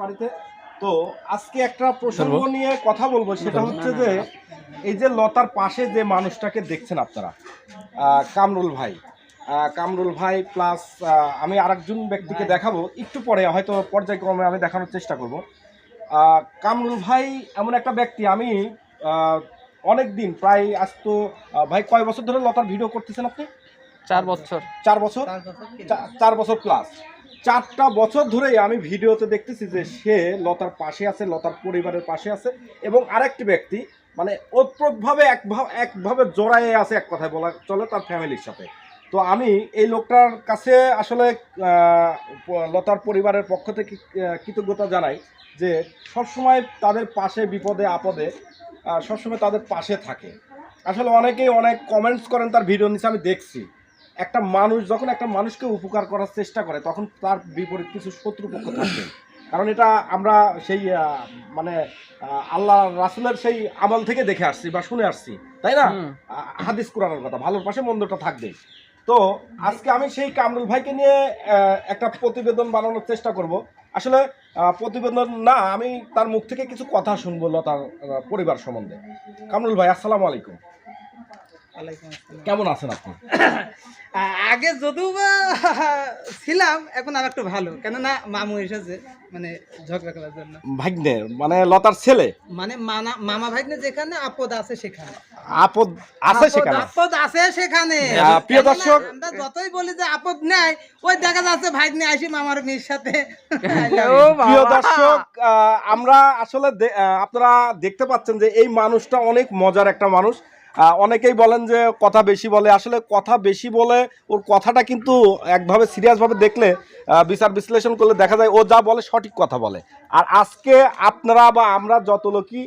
বাড়িতে। তো আজকে একটা প্রসঙ্গ নিয়ে কথা বলব সেটা হচ্ছে যে এই যে লতার পাশে যে মানুষটাকে দেখছেন আপনারা কামরুল ভাই কামরুল ভাই প্লাস আমি আরেকজন ব্যক্তিকে দেখাবো একটু পরে হয়তো পর্যায়ক্রমে আমি দেখানোর চেষ্টা করব। কামরুল ভাই এমন একটা ব্যক্তি আমি অনেক দিন প্রায় আজ তো ভাই কয় বছর ধরে লতার ভিডিও করতেছেন আপনি? চার বছর। চার বছর? চার বছর প্লাস চারটা বছর ধরেই আমি ভিডিওতে দেখতেছি যে সে লতার পাশে আছে, লতার পরিবারের পাশে আছে এবং আরেকটি ব্যক্তি মানে ওতপ্রোতভাবে একভাবে একভাবে জড়ায়ে আছে এক কথায় বলা চলে তার ফ্যামিলির সাথে। তো আমি এই লোকটার কাছে আসলে লতার পরিবারের পক্ষ থেকে কৃতজ্ঞতা জানাই যে সবসময় তাদের পাশে বিপদে, আপদে সবসময় তাদের পাশে থাকে। আসলে অনেকেই অনেক কমেন্টস করেন তার ভিডিও নিচে, আমি দেখছি। একটা মানুষ যখন একটা মানুষকে উপকার করার চেষ্টা করে তখন তার বিপরীত কিছু শত্রুপক্ষ থাকবে কারণ এটা আমরা সেই মানে আল্লাহ রাসুলের সেই আমল থেকে দেখে আসছি বা শুনে আসছি তাই না? হাদিস কোরআনের কথা ভালোর পাশে মন্দটা থাকবে তো আজকে আমি সেই কামরুল ভাইকে নিয়ে একটা প্রতিবেদন বানানোর চেষ্টা করব। আসলে প্রতিবেদন না আমি তার মুখ থেকে কিছু কথা শুনব তার পরিবার সম্বন্ধে। কামরুল ভাই আসসালামু আলাইকুম। কেমন আছেন আপনি? আগে যদিও ছিলাম এখন আর একটু ভালো। কেননা মামু এসেছে মানে ঝগড়া করার জন্য। ভাগ্নে মানে লতার ছেলে? মানে মানা মামা ভাগ্নে যেখানে আপদ আছে সেখানে। আপদ আছে সেখানে? আপদ আছে সেখানে। প্রিয় দর্শক, আমরা যতই বলি যে আপদ নেই ওই দেখা যাচ্ছে ভাগ্নে আসি মামার মেয়ের সাথে। প্রিয় দর্শক আমরা আসলে আপনারা দেখতে পাচ্ছেন যে এই মানুষটা অনেক মজার একটা মানুষ। অনেকেই বলেন যে কথা বেশি বলে। আসলে কথা বেশি বলে ওর কথাটা কিন্তু একভাবে সিরিয়াসভাবে দেখলে বিচার বিশ্লেষণ করলে দেখা যায় ও যা বলে সঠিক কথা বলে। আর আজকে আপনারা বা আমরা যত লোকই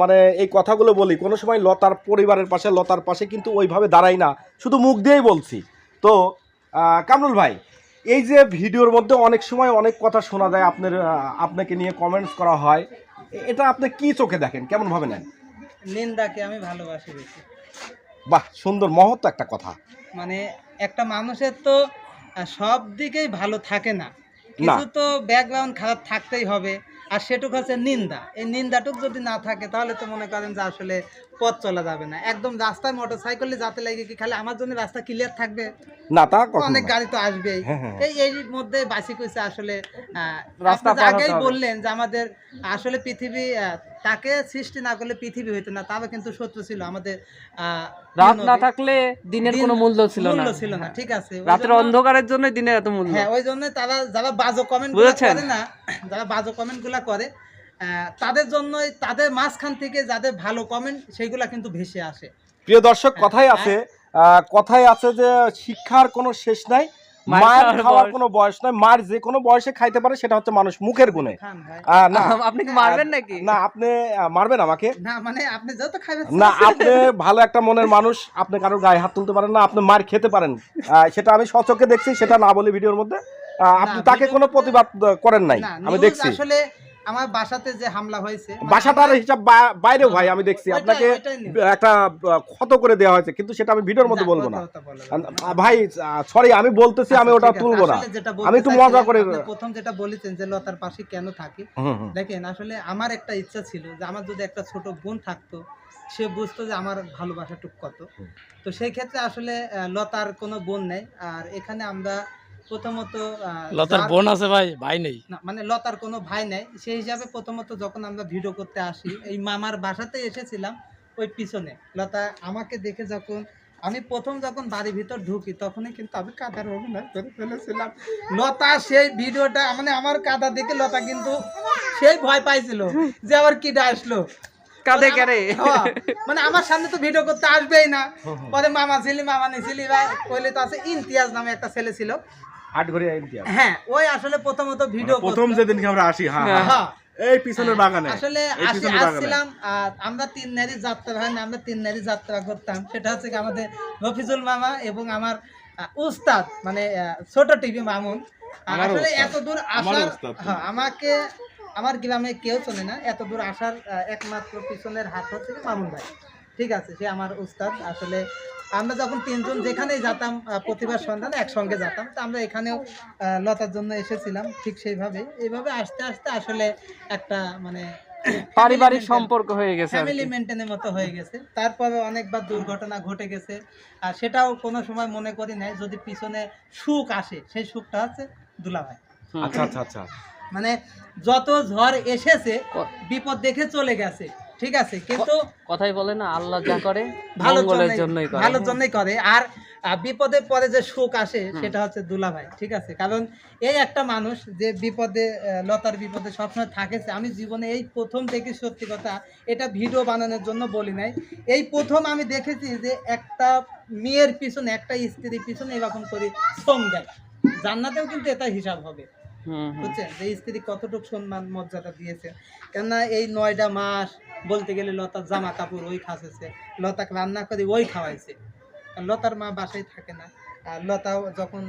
মানে এই কথাগুলো বলি, কোনো সময় লতার পরিবারের পাশে, লতার পাশে কিন্তু ওইভাবে দাঁড়াই না। শুধু মুখ দিয়েই বলছি। তো কামরুল ভাই, এই যে ভিডিওর মধ্যে অনেক সময় অনেক কথা শোনা যায় আপনার আপনাকে নিয়ে কমেন্টস করা হয় এটা আপনি কি চোখে দেখেন? কেমন ভাবে নেন? নিন্দাকে আমি ভালোবাসি বেশি। বাহ সুন্দর মহৎ একটা কথা। মানে একটা মানুষের তো সব দিকেই ভালো থাকে না। কিছু তো ব্যাকগ্রাউন্ড খারাপ থাকতেই হবে আর সেটুকু হচ্ছে নিন্দা। এই নিন্দাটুক যদি না থাকে তাহলে তো মনে করেন যে আসলে পথ চলা যাবে না। একদম রাস্তায় মোটর সাইকেলে যাতে লাগে কি খালি আমার জন্য রাস্তা ক্লিয়ার থাকবে? না তা কখনো অনেক গাড়ি তো আসবেই। হ্যাঁ, হ্যাঁ। এই এর মধ্যে বাসি কইছে আসলে আহ, রাস্তা আগেই বললেন যে আমাদের আসলে পৃথিবী তাকে সৃষ্টি না করলে পৃথিবী হইতো না তাও কিন্তু শত্রু ছিল আমাদের রাত না থাকলে দিনের কোনো মূল্য ছিল না। মূল্য ছিল না ঠিক আছে। রাতের অন্ধকারের জন্য দিনের এত মূল্য। হ্যাঁ ওই জন্য তারা যারা বাজো কমেন্ট করে না যারা বাজো কমেন্টগুলা করে আহ, তাদের জন্যই তাদের মাঝখান থেকে যাদের ভালো কমেন্ট সেইগুলা কিন্তু ভেসে আসে। প্রিয় দর্শক কথাই আছে আহ, কথাই আছে যে শিক্ষার কোনো শেষ নাই। মায়ের খাওয়ার কোনো বয়স নাই মার যে কোনো বয়সে খাইতে পারে সেটা হচ্ছে মানুষ মুখের গুণে। না। আপনি কি মারবেন নাকি? না আপনি মারবেন আমাকে? না মানে আপনি যত খাবেন না আপনি ভালো একটা মনের মানুষ আপনি কারোর গায়ে হাত তুলতে পারেন না আপনি মার খেতে পারেন। আহ, সেটা আমি সচক্ষে দেখছি সেটা না বলি ভিডিওর মধ্যে। আহ, আপনি তাকে কোনো প্রতিবাদ করেন নাই আমি দেখছি। আসলে আমার বাসাতে যে হামলা হয়েছে মানে বাসাটার হিসাব বা- বাইরেও ভাই আমি দেখছি। আপনাকে একটা ক্ষত করে দেওয়া হয়েছে কিন্তু সেটা আমি ভিডিওর মধ্যে বলব না। ভাই সরি আমি বলতেছি আমি আচ্ছা, ওটা তুলবো না। আমি একটু মজা করে প্রথম যেটা বলেছেন যে লতার পাশে কেন থাকি। দেখেন আসলে আমার একটা ইচ্ছা ছিল যে আমার যদি একটা ছোট বোন থাকতো সে বুঝতো যে আমার ভালোবাসাটুক কত। তো সেই ক্ষেত্রে আসলে লতার কোনো বোন নেই। আর এখানে আমরা প্রথমত লতার বোন আছে ভাই ভাই নেই। না, মানে লতার কোনো ভাই নাই। সেই হিসাবে প্রথমত যখন আমরা ভিডিও করতে আসি এই মামার বাসাতে এসেছিলাম ওই পিছনে। লতা আমাকে দেখে যখন আমি প্রথম যখন বাড়ির ভিতর ঢুকি তখনই কিন্তু আমি কাদার অভিনয় করে ফেলেছিলাম। লতা সেই ভিডিওটা মানে আমার কাদা দেখে লতা কিন্তু সেই ভয় পাইছিল যে আবার কিডা আসলো। কাঁদে কেরে হ্যাঁ, মানে আমার সামনে তো ভিডিও করতে আসবেই না। পরে মামা ছিলি মামা নিছিলি ভাই কইলে তো আছে ইমতিয়াজ নামে একটা ছেলে ছিল। হ্যাঁ ওই আসলে প্রথমত ভিডিও মানে প্রথম যেদিনকে আমরা আসি হ্যাঁ হ্যাঁ। এই পিছনের বাগানে আসলে এই আসি পিছনের বাগানে। আসছিলাম আর আমরা তিন নারী যাত্রা আমরা তিন নারী যাত্রা করতাম। সেটা হচ্ছে আমাদের রফিজুল মামা এবং আমার উস্তাদ মানে ছোট টিভি মামুন। আসলে। এত দূর আসার আমাকে আমার গ্রামে কেউ চলে না। এত দূর আসার একমাত্র পিছনের হাত হচ্ছে মামুন ভাই। ঠিক আছে সে আমার উস্তাদ। আসলে আমরা যখন তিনজন যেখানেই যেতাম আহ, প্রতিবার সন্ধানে একসঙ্গে যেতাম তো আমরা এখানেও লতার জন্য এসেছিলাম ঠিক সেইভাবে এইভাবে আস্তে আস্তে আসলে একটা মানে পারিবারিক সম্পর্ক হয়ে গেছে ফ্যামিলি মেনটেনের মতো হয়ে গেছে। তারপরে অনেকবার দুর্ঘটনা ঘটে গেছে। আর সেটাও কোনো সময় মনে করি নাই যদি পিছনে সুখ আসে সেই সুখটা হচ্ছে দুলাভাই। আচ্ছা আচ্ছা আচ্ছা। মানে যত ঝড় এসেছে বিপদ দেখে চলে গেছে ঠিক আছে কিন্তু কথাই বলে না আল্লাহ যা করে মঙ্গলের জন্যই করে। ভালোর জন্যই করে। আর আহ, বিপদের পরে যে সুখ আসে সেটা হচ্ছে দুলাভাই ঠিক আছে? কারণ এই একটা মানুষ যে বিপদে লতার বিপদে সবসময় থাকেছে আমি জীবনে এই প্রথম দেখি সত্যি কথা এটা ভিডিও বানানোর জন্য বলি নাই। এই প্রথম আমি দেখেছি যে একটা মেয়ের পিছনে একটা স্ত্রীর পিছনে এরকম করে শ্রম দেয়। জান্নাতেও কিন্তু এটা হিসাব হবে বুঝছেন? যে স্ত্রী কতটুকু সম্মান মর্যাদা দিয়েছে। কেননা এই নয়টা মাস বলতে গেলে লতার জামা কাপড় ওই খাসেছে, লতাকে রান্না করে ওই খাওয়াইছে। লতার মা বাসায় থাকে না, আর লতাও যখন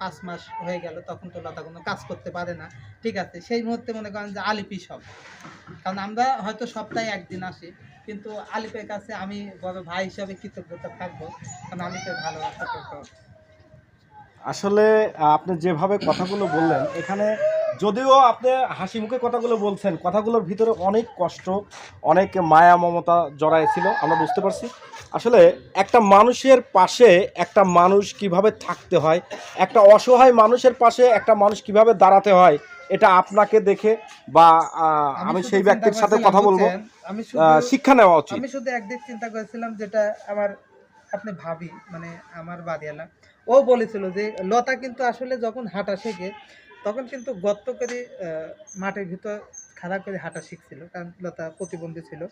পাঁচ মাস হয়ে গেল, তখন তো লতা কোনো কাজ করতে পারে না। ঠিক আছে, সেই মুহূর্তে মনে করেন যে আলিপি সব। কারণ আমরা হয়তো সপ্তাহে একদিন আসি, কিন্তু আলিপের কাছে আমি বড় ভাই হিসাবে কৃতজ্ঞতা থাকব, কারণ আলিপের ভালোবাসা করব আসলে আপনি যেভাবে কথাগুলো বললেন, এখানে যদিও আপনি হাসি মুখে কথাগুলো বলছেন কথাগুলোর ভিতরে অনেক কষ্ট অনেক মায়া মমতা জড়ায় ছিল আমরা বুঝতে পারছি। আসলে একটা মানুষের পাশে একটা মানুষ কীভাবে থাকতে হয় একটা অসহায় মানুষের পাশে একটা মানুষ কীভাবে দাঁড়াতে হয় এটা আপনাকে দেখে বা আমি সেই ব্যক্তির সাথে কথা বলব। শিক্ষা নেওয়া উচিত। আমি শুধু একদিক চিন্তা করেছিলাম যেটা আমার আপনি ভাবি মানে আমার বাড়িওয়ালা ও বলেছিল যে লতা কিন্তু আসলে যখন হাঁটা শেখে তখন কিন্তু গর্ত করে মাঠের ভিতর খাড়া করে হাঁটা শিখছিল কারণ লতা প্রতিবন্ধী ছিল।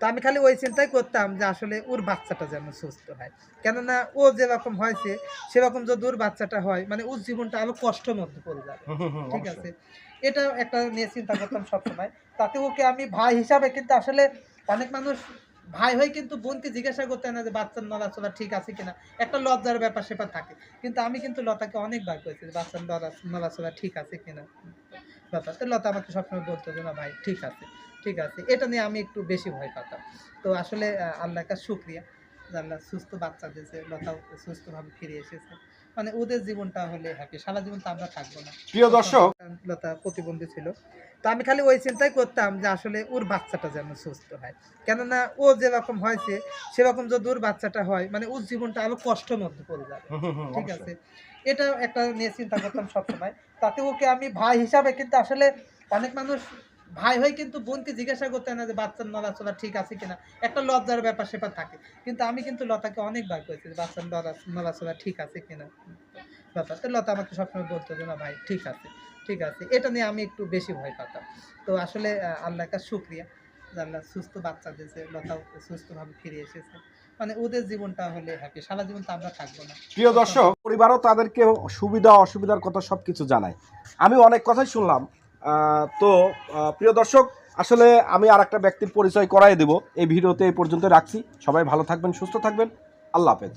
তো আমি খালি ওই চিন্তাই করতাম যে আসলে ওর বাচ্চাটা যেন সুস্থ হয়। কেননা ও যেরকম হয়েছে সেরকম যদি ওর বাচ্চাটা হয় মানে ওর জীবনটা আরও কষ্টের মধ্যে পড়ে যাবে। ঠিক আছে? এটা একটা নিয়ে চিন্তা করতাম সবসময়। তাতে ওকে আমি ভাই হিসাবে কিন্তু আসলে অনেক মানুষ ভাই হয়ে কিন্তু বোনকে জিজ্ঞাসা করতে না যে বাচ্চার নড়াচড়া ঠিক আছে কিনা। একটা লজ্জার ব্যাপার সেপার থাকে। কিন্তু আমি কিন্তু লতাকে অনেকবার করেছি যে বাচ্চার নড়া- নড়াচড়া ঠিক আছে কিনা। লতা তো লতা আমাকে সবসময় বলতো যে, না ভাই, ঠিক আছে ঠিক আছে। এটা নিয়ে আমি একটু বেশি ভয় পাতাম। তো আসলে আল্লাহ কাছে শুক্রিয়া। যে আল্লাহ সুস্থ বাচ্চা দিয়েছে লতাও সুস্থভাবে ফিরে এসেছে। মানে ওদের জীবনটা হলে হ্যাপি সারা জীবন তো আমরা থাকব না। প্রিয় দর্শক লতা প্রতিবন্ধী ছিল। তো আমি খালি ওই চিন্তাই করতাম যে আসলে ওর বাচ্চাটা যেন সুস্থ হয়। কেননা ও যেরকম হয়েছে সেরকম যদি ওর বাচ্চাটা হয় মানে ওর জীবনটা আরও কষ্টের মধ্যে পড়ে যাবে। ঠিক আছে? এটা একটা নিয়ে চিন্তা করতাম সবসময়। তাতে ওকে আমি ভাই হিসাবে কিন্তু আসলে অনেক মানুষ ভাই হয়ে কিন্তু বোনকে জিজ্ঞাসা করতে না যে বাচ্চার নড়াচড়া ঠিক আছে কিনা। একটা লজ্জার ব্যাপার স্যাপার থাকে। কিন্তু আমি কিন্তু লতাকে অনেকবার করেছি যে বাচ্চার নড়া, নড়াচড়া ঠিক আছে কিনা। লতা, তো লতা আমাকে সবসময় বলতো যে, না ভাই, ঠিক আছে ঠিক আছে। এটা নিয়ে আমি একটু বেশি ভয় পাতাম। তো আসলে আল্লাহ কাছে শুক্রিয়া। আল্লাহ সুস্থ বাচ্চা দিয়েছে, লতাও সুস্থভাবে ফিরে এসেছে। মানে ওদের জীবনটা হলে হ্যাপি সারা জীবন তো আমরা থাকব না। প্রিয় দর্শক, পরিবারও তাদেরকে সুবিধা অসুবিধার কথা সব কিছু জানায়। আমি অনেক কথাই শুনলাম। তো প্রিয় দর্শক, আসলে আমি আর একটা ব্যক্তির পরিচয় করাই দেব। এই ভিডিওতে এই পর্যন্ত রাখছি। সবাই ভালো থাকবেন, সুস্থ থাকবেন। আল্লাহ হাফেজ।